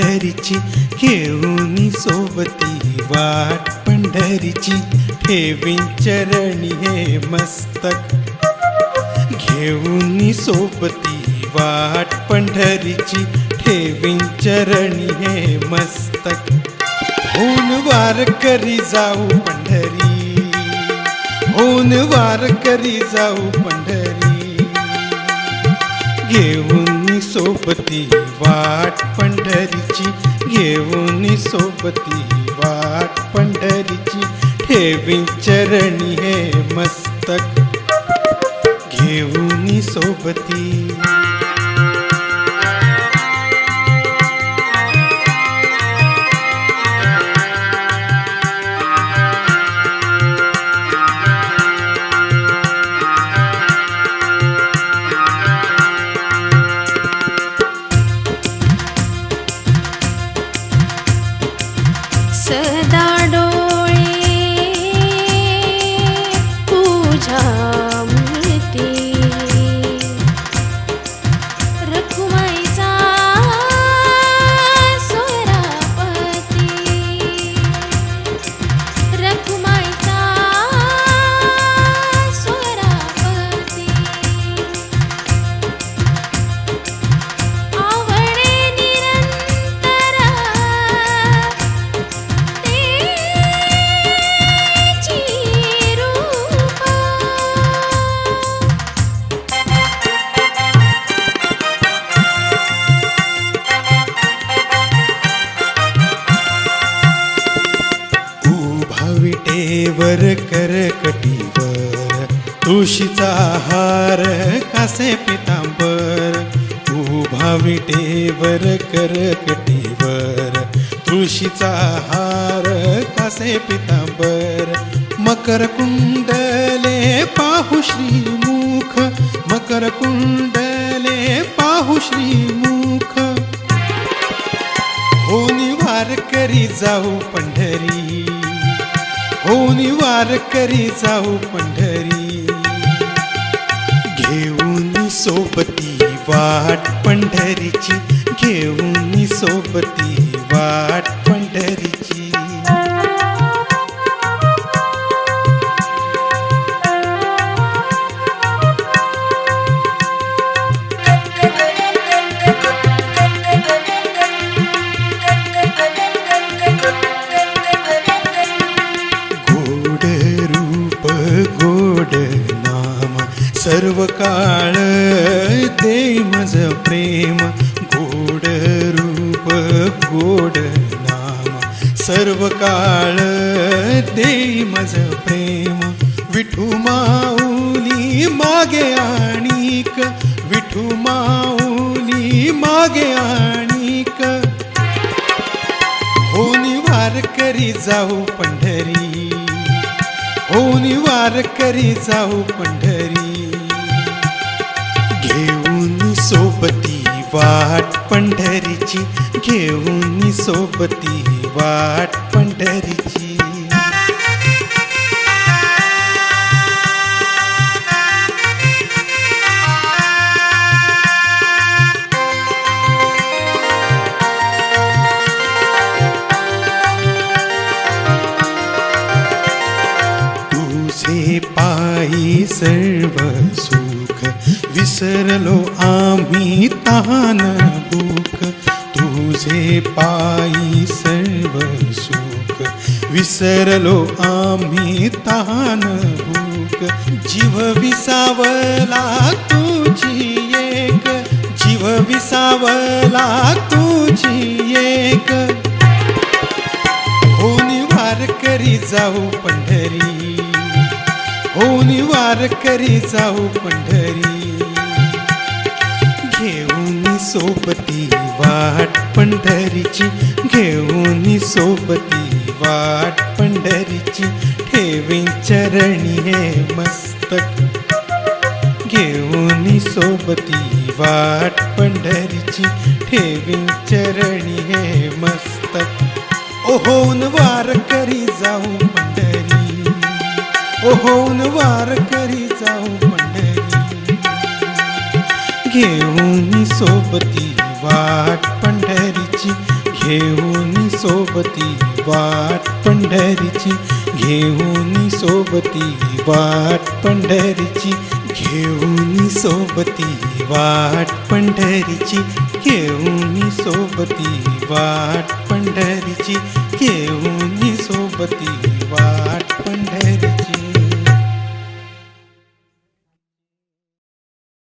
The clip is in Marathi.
पंढरीची घेऊन सोबती वाट. पंढरीची ठेवीन चरणी हे मस्तक. घेऊन सोबती वाट. पंढरीची ठेवीन चरणी हे मस्तक. होऊन वार करी जाऊ पंढरी. होऊन वार करी जाऊ पंढरी. घेऊन सोबती वाट पंढरीची घेऊन सोबती वाट पंढरीची ठेवी चरणी हे मस्तक. घेऊन सोबती देवर कर कटीवर. तुळशीचा हार कासे पितांबर. तू उभा कर कटीवर. तुळशीचा हार कासे पितांबर. मकर कुंडले पाहू श्रीमुख. मकर कुंडले पाहू श्रीमुख. हो निवार करी जाऊ पंढरी. होऊन वार करी जाऊ पंढरी. घेऊन सोबती वाट पंढरीची घेऊन सोबती वाट पंढरीची. सर्व काळ ते मज प्रेम गोड रूप गोड नाम. सर्व काळ ते मज प्रेम. विठू माऊली मागे आणिक विठू माऊली मागे आणिक. हो निवार करी जाऊ पंढरी. होनी वार करी जाऊ पंढरी. घेऊन सोबती वाट पंढरीची घेऊन सोबती वाट पंढरीची. सर्व सुख विसरलो आम्ही तहान भूक तुझे पायी सर्व सुख विसरलो आम्ही तहान भूक जीव विसावला तुझी एक जीव विसावला तुझी एक. होनी वार करी जाऊ पंढरी. होऊन वार करी जाऊ पंढरी. घेऊन सोबती वाट पंढरीची घेऊन सोबती वाट पंढरीची ठेवी चरणी हे मस्तक घेऊन सोबती वाट पंढरीची ठेवी चरणी हे मस्तक ओहोन वार करी जाऊ पंढरी होऊन वार करी जाऊ पंढरी. घेऊन सोबती वाट पंढरीची घेऊन सोबती वाट पंढरीची घेऊन सोबती वाट पंढरीची घेऊन सोबती वाट पंढरीची घेऊन सोबती वाट पंढरीची घेऊन सोबती वाट